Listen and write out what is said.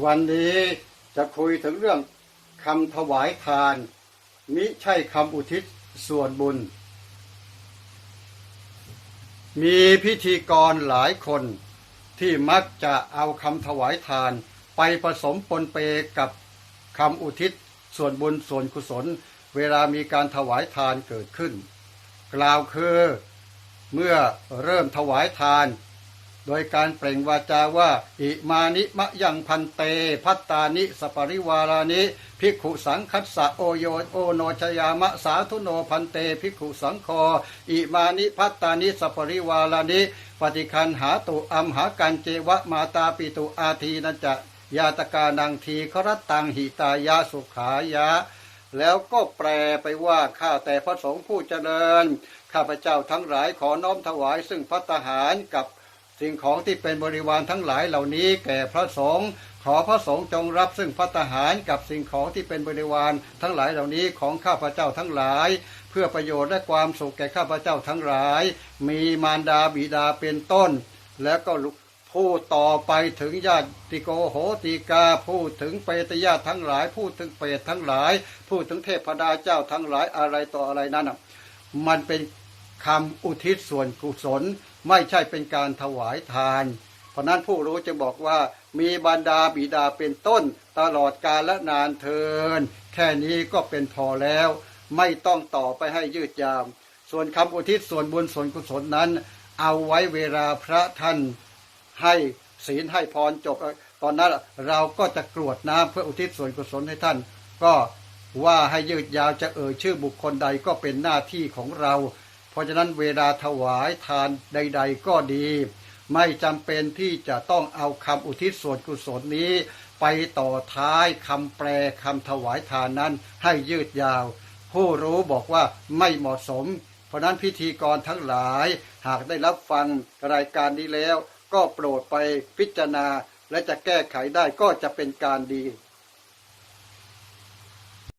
วันนี้จะคุยถึงเรื่องคำถวายทาน มิใช่คำอุทิศส่วนบุญ มีพิธีกรหลายคนที่มักจะเอาคำถวายทานไปผสมปนเปกับคำอุทิศส่วนบุญส่วนกุศล เวลามีการถวายทานเกิดขึ้น กล่าวคือเมื่อเริ่มถวายทาน โดยการเปล่งวาจาว่า อิมานิมะยังพันเต พัตตานิสปริวารานิภิกขุสังคัสสะโอโยโอโนชยามะสาธุโนพันเตภิกขุสังคออิมานิพัตตานิสปริวารานิปฏิคันหาตุอัมหากันเจวะมาตาปิตุอาทีนันจะยาตกานังทีครัตตังหิตายาสุขายะ แล้วก็แปลไปว่าข้าแต่พระสงฆ์ผู้เจริญ ข้าพเจ้าทั้งหลายขอน้อมถวายซึ่งพัตหารกับ สิ่งของที่เป็นบริวารทั้งหลายเหล่านี้แก่พระสงฆ์ขอพระสงฆ์จงรับซึ่งพัตหารกับสิ่งของที่เป็นบริวารทั้งหลายเหล่านี้ของข้าพเจ้าทั้งหลาย เพื่อประโยชน์และความสุขแก่ข้าพเจ้าทั้งหลาย มีมารดาบิดาเป็นต้น แล้วก็พูดต่อไปถึงญาติโกโหติกาพูดถึงเปตญาติทั้งหลายพูดถึงเปตทั้งหลาย พูดถึงเทพดาเจ้าทั้งหลายอะไรต่ออะไรนั้นมันเป็นคำอุทิศส่วนกุศล ไม่ใช่เป็นการถวายทาน เพราะนั้นผู้รู้จะบอกว่ามีบรรดาบิดาเป็นต้นตลอดกาลและนานเทิน แค่นี้ก็เป็นพอแล้ว ไม่ต้องต่อไปให้ยืดยาวส่วนคำอุทิศส่วนบุญส่วนกุศลนั้น เอาไว้เวลาพระท่านให้ศีลให้พรจบ ตอนนั้นเราก็จะกรวดน้ำเพื่ออุทิศส่วนกุศลให้ท่าน ก็ว่าให้ยืดยาวจะเอ่ยชื่อบุคคลใดก็เป็นหน้าที่ของเรา เพราะฉะนั้นเวลาถวายทานใด ๆ ก็ดี ไม่จำเป็นที่จะต้องเอาคำอุทิศส่วนกุศลนี้ ไปต่อท้ายคำแปลคำถวายทานนั้นให้ยืดยาว ผู้รู้บอกว่าไม่เหมาะสม เพราะนั้นพิธีกรทั้งหลาย หากได้รับฟังรายการนี้แล้ว ก็โปรดไปพิจารณาและจะแก้ไขได้ก็จะเป็นการดี